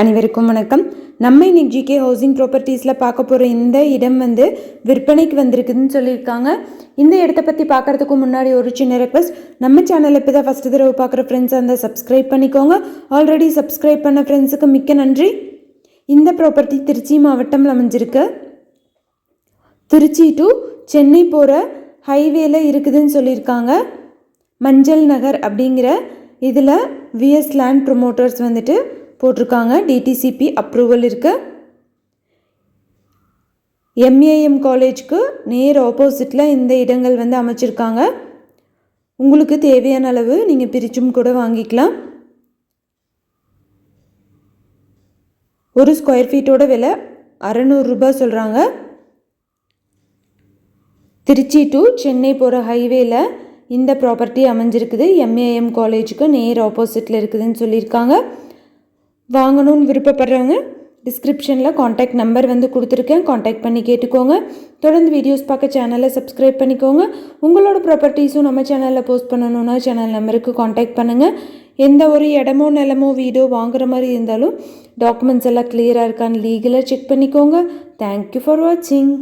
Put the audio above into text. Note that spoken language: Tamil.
அனைவருக்கும் வணக்கம். நம்ம இன்னைக்கு ஜிகே ஹவுசிங் ப்ராப்பர்ட்டிஸில் பார்க்க போகிற இந்த இடம் வந்து விற்பனைக்கு வந்திருக்குதுன்னு சொல்லியிருக்காங்க. இந்த இடத்த பற்றி பார்க்குறதுக்கு முன்னாடி ஒரு சின்ன ரெக்வஸ்ட் நம்ம சேனல் இப்போ தான் ஃபஸ்ட்டு தடவை பார்க்குற ஃப்ரெண்ட்ஸ் அந்த சப்ஸ்கிரைப் பண்ணிக்கோங்க. ஆல்ரெடி சப்ஸ்கிரைப் பண்ண ஃப்ரெண்ட்ஸுக்கு மிக்க நன்றி. இந்த ப்ராப்பர்ட்டி திருச்சி மாவட்டம் அமைஞ்சிருக்கு. திருச்சி டு சென்னை போகிற ஹைவேல இருக்குதுன்னு சொல்லியிருக்காங்க. மஞ்சள் நகர் அப்படிங்கிற இதில் விஎஸ் லேண்ட் ப்ரொமோட்டர்ஸ் வந்துட்டு போட்டிருக்காங்க. டிடிசிபி அப்ரூவல் இருக்குது எம்ஏஎம் காலேஜ்க்கு நேர் ஆப்போசிட்டில் இந்த இடங்கள் வந்து அமைச்சிருக்காங்க. உங்களுக்கு தேவையான அளவு நீங்கள் பிரிச்சும் கூட வாங்கிக்கலாம். ஒரு ஸ்கொயர் ஃபீட்டோட விலை அறநூறுரூபா சொல்கிறாங்க திருச்சி டு சென்னை போகிற ஹைவேல இந்த ப்ராப்பர்ட்டி அமைஞ்சிருக்குது. எம்ஏஎம் காலேஜுக்கு நேர் ஆப்போசிட்டில் இருக்குதுன்னு சொல்லியிருக்காங்க. வாங்கணும்னு விருப்பப்படுறவங்க டிஸ்கிரிப்ஷனில் காண்டாக்ட் நம்பர் வந்து கொடுத்துருக்கேன். காண்டாக்ட் பண்ணி கேட்டுக்கோங்க. தொடர்ந்து வீடியோஸ் பார்க்க சேனலை சப்ஸ்கிரைப் பண்ணிக்கோங்க. உங்களோட ப்ராப்பர்ட்டிஸும் நம்ம சேனலில் போஸ்ட் பண்ணணுன்னா சேனல் நம்பருக்கு காண்டாக்ட் பண்ணுங்கள் எந்த ஒரு இடமோ நிலமோ வீடோ வாங்குற மாதிரி இருந்தாலும் டாக்குமெண்ட்ஸ் எல்லாம் கிளியராக இருக்கான்னு லீகலாக செக் பண்ணிக்கோங்க. தேங்க்யூ ஃபார் வாட்சிங்